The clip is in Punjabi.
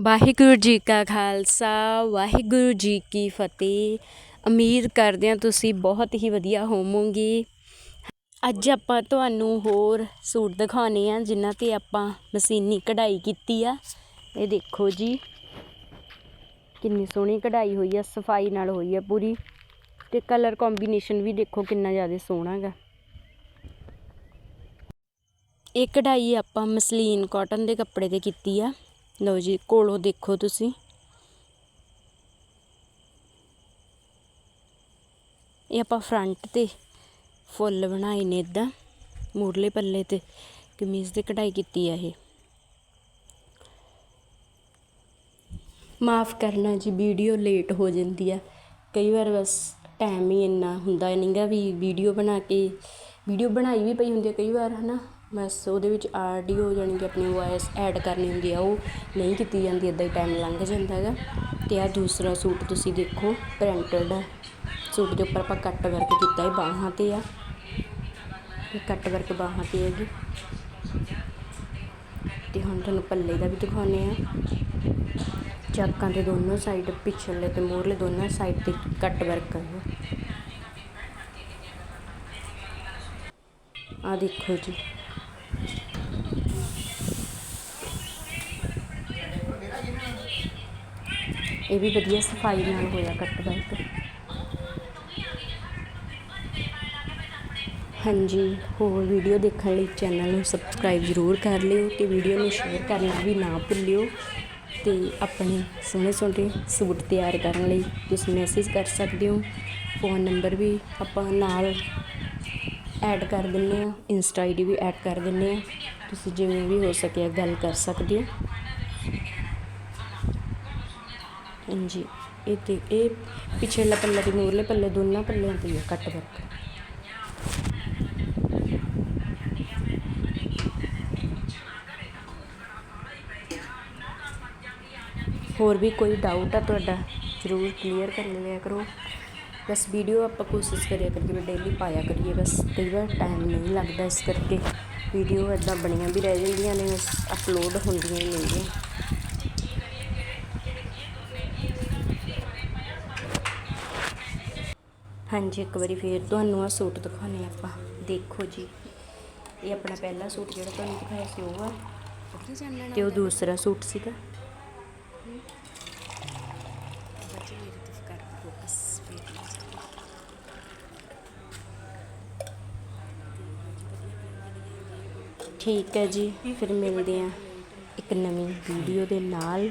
ਵਾਹਿਗੁਰੂ ਜੀ ਕਾ ਖਾਲਸਾ, ਵਾਹਿਗੁਰੂ ਜੀ ਕੀ ਫਤਿਹ। ਉਮੀਦ ਕਰਦੇ ਹਾਂ ਤੁਸੀਂ ਬਹੁਤ ਹੀ ਵਧੀਆ ਹੋਵੋਗੇ। ਅੱਜ ਆਪਾਂ ਤੁਹਾਨੂੰ ਹੋਰ ਸੂਟ ਦਿਖਾਉਣੇ ਆ ਜਿਨ੍ਹਾਂ ਤੇ ਆਪਾਂ ਮਸ਼ੀਨੀ ਕਢਾਈ ਕੀਤੀ ਆ। ਇਹ ਦੇਖੋ ਜੀ, ਕਿੰਨੀ ਸੋਹਣੀ ਕਢਾਈ ਹੋਈ ਆ, ਸਫ਼ਾਈ ਨਾਲ ਹੋਈ ਆ ਪੂਰੀ। ਤੇ ਕਲਰ ਕੰਬੀਨੇਸ਼ਨ ਵੀ ਦੇਖੋ ਕਿੰਨਾ ਜ਼ਿਆਦਾ ਸੋਹਣਾ ਗਾ। ਇਹ ਕਢਾਈ ਆਪਾਂ ਮਸਲੀਨ ਕਾਟਨ ਦੇ ਕੱਪੜੇ ਤੇ ਕੀਤੀ ਆ। ਲਓ ਜੀ ਕੋਲੋਂ ਦੇਖੋ ਤੁਸੀਂ। ਇਹ ਆਪਾਂ ਫਰੰਟ ਤੇ ਫੁੱਲ ਬਣਾਏ ਨੇ ਇਦਾਂ, ਮੂਰਲੇ ਪੱਲੇ ਤੇ, ਕਮੀਜ਼ ਤੇ ਕਢਾਈ ਕੀਤੀ ਆ ਇਹ। ਮਾਫ ਕਰਨਾ ਜੀ, ਵੀਡੀਓ ਲੇਟ ਹੋ ਜਾਂਦੀ ਆ। ਕਈ ਵਾਰ ਬਸ ਟਾਈਮ ਹੀ ਇੰਨਾ ਹੁੰਦਾ ਨਹੀਂਗਾ ਵੀ ਵੀਡੀਓ ਬਣਾ ਕੇ, ਵੀਡੀਓ ਬਣਾਈ ਵੀ ਪਈ ਹੁੰਦੀ ਆ ਕਈ ਵਾਰ, ਹਨਾ। ਬਸ ਉਹਦੇ ਵਿੱਚ ਆਡੀਓ ਜਾਣੀ ਕਿ ਆਪਣੀ ਵੋਇਸ ਐਡ ਕਰਨੀ ਹੁੰਦੀ ਆ, ਉਹ ਨਹੀਂ ਕੀਤੀ ਜਾਂਦੀ ਇੱਦਾਂ ਹੀ ਟਾਈਮ ਲੰਘ ਜਾਂਦਾ ਹੈਗਾ। ਅਤੇ ਆਹ ਦੂਸਰਾ ਸੂਟ ਤੁਸੀਂ ਦੇਖੋ ਪ੍ਰਿੰਟਡ ਸੂਟ ਦੇ ਉੱਪਰ ਆਪਾਂ ਕੱਟ ਵਰਕ ਕੀਤਾ ਹੈ ਬਾਹਾਂ ਤੇ ਆ। ਇਹ ਕੱਟ ਵਰਕ ਬਾਹਾਂ ਤੇ ਹੈਗੀ। ਤੇ ਹੁਣ ਤੁਹਾਨੂੰ ਪੱਲੇ ਦਾ ਵੀ ਦਿਖਾਉਂਦੇ ਆ। ਚਾਕਾਂ ਦੇ ਦੋਨੋਂ ਸਾਈਡ ਪਿਛਲੇ ਤੇ ਮੋਰਲੇ ਦੋਨੋਂ ਸਾਈਡ ਤੇ ਕੱਟ ਵਰਕ ਕਰਨਾ ਆ ਦੇਖੋ ਜੀ। ਇਹ ਵੀ ਵਧੀਆ ਸਫ਼ਾਈ ਨਾਲ ਹੋਇਆ ਕੱਟ ਵਰਕ ਹਾਂਜੀ, ਹੋਰ ਵੀਡੀਓ ਦੇਖਣ ਲਈ ਚੈਨਲ ਨੂੰ ਸਬਸਕ੍ਰਾਈਬ ਜ਼ਰੂਰ ਕਰ ਲਿਓ ਤੇ ਵੀਡੀਓ ਨੂੰ ਸ਼ੇਅਰ ਕਰਨਾ ਵੀ ਨਾ ਭੁੱਲਿਓ ਤੇ ਆਪਣੇ ਸੋਹਣੇ ਸੋਹਣੇ ਸੂਟ ਤਿਆਰ ਕਰਨ ਲਈ ਤੁਸੀਂ ਮੈਸੇਜ ਕਰ ਸਕਦੇ ਹੋ। ਫੋਨ ਨੰਬਰ ਵੀ ਆਪਾਂ ਨਾਲ ਐਡ ਕਰ ਦਿੰਨੇ ਆ ਇੰਸਟਾ ਆਈਡੀ ਵੀ ਐਡ ਕਰ ਦਿੰਨੇ ਆ ਤੁਸੀਂ ਜਿਵੇਂ ਵੀ ਹੋ ਸਕਿਆ ਗੱਲ ਕਰ ਸਕਦੇ ਹੋ। ਹਾਂਜੀ ਇਹ ਤੇ ਇਹ ਪਿਛਲੇ ਪੱਲੇ ਤੇ ਮੂਰਲੇ ਪੱਲੇ, ਦੋਨਾਂ ਪੱਲਿਆਂ ਤੇ ਹੀ ਆ ਕੱਟ ਵਰਕ ਹੋਰ ਵੀ ਕੋਈ ਡਾਊਟ ਆ ਤੁਹਾਡਾ, ਜ਼ਰੂਰ ਕਲੀਅਰ ਕਰ ਲਿਆ ਕਰੋ। ਬਸ ਵੀਡੀਓ ਆਪਾਂ ਕੋਸ਼ਿਸ਼ ਕਰਿਆ ਕਰੀਏ ਵੀ ਡੇਲੀ ਪਾਇਆ ਕਰੀਏ। ਬਸ ਕਈ ਵਾਰ ਟਾਈਮ ਨਹੀਂ ਲੱਗਦਾ ਇਸ ਕਰਕੇ। ਵੀਡੀਓ ਇਦਾਂ ਬਣੀਆਂ ਵੀ ਰਹਿ ਜਾਂਦੀਆਂ ਨੇ, ਬਸ ਅਪਲੋਡ ਹੁੰਦੀਆਂ ਹੀ ਨਹੀਂ ਹਾਂਜੀ ਇੱਕ ਵਾਰੀ ਫੇਰ ਤੁਹਾਨੂੰ ਆ ਸੂਟ ਦਿਖਾਉਂਦੇ ਆਪਾਂ। ਦੇਖੋ ਜੀ ਇਹ ਆਪਣਾ ਪਹਿਲਾ ਸੂਟ ਜਿਹੜਾ ਤੁਹਾਨੂੰ ਦਿਖਾਇਆ ਸੀ ਉਹ ਆ। ਤੇ ਉਹ ਦੂਸਰਾ ਸੂਟ ਸੀਗਾ। ਠੀਕ ਹੈ ਜੀ ਫਿਰ ਮਿਲਦੇ ਹਾਂ ਇੱਕ ਨਵੀਂ ਵੀਡੀਓ ਦੇ ਨਾਲ।